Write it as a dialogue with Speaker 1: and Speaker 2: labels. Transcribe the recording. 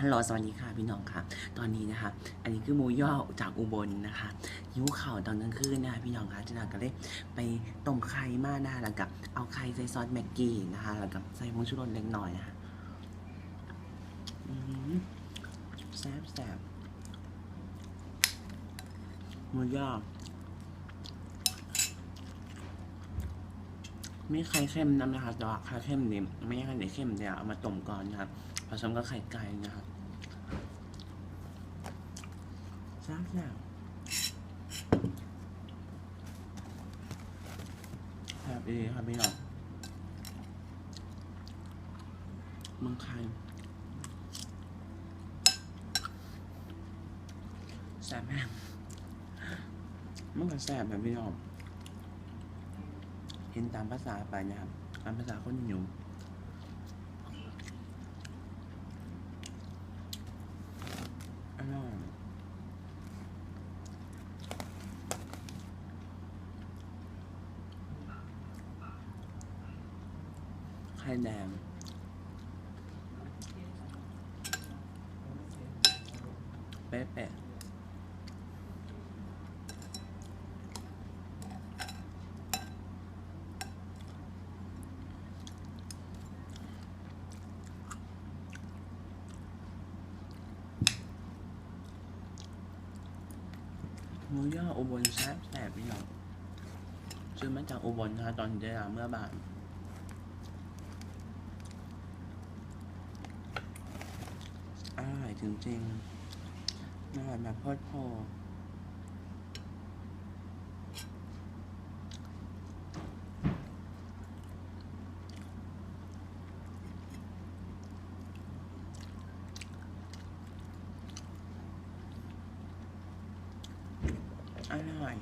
Speaker 1: ฮัลโหลสวัสดีค่ะพี่น้องค่ะ ตอนนี้นะคะ อันนี้คือมูย่อจากอุบลนะคะหิวข่าตอนกลางคืนนะคะพี่น้องคะเจนาก็เลยไปต้มไข่มานะคะแล้วกับเอาไข่ใส่ซอสแม็กกี้นะคะแล้วกับใส่ผงชูรสเล็กน้อยนะคะแซ่บแซ่บมูย่อ ไม่ไข่เค็มน้ำนะคะแต่ว่าไข่เค็มนี่ไม่ใช่ไข่เค็มเดี๋ยวเอามาต้มก่อนนะครับผสมกับไข่ไก่นะครับแซ่บแซ่บแซ่บดีครับพี่น้องมืองไทยแซ่บแม่มันก็แซ่บแบบพี่น้อง เห็นตามภาษาไปนะครับตามภาษาคนหิวอร่อยไข่แดงเป๊ะๆ มือย่ออุบลแซ่บแซ่บพี่น้องซื้อมาจากอุบลนะคะตอนเจราเมื่อบ่ายอร่อยจริงๆอร่อยแบบโคตรพอ ร่อย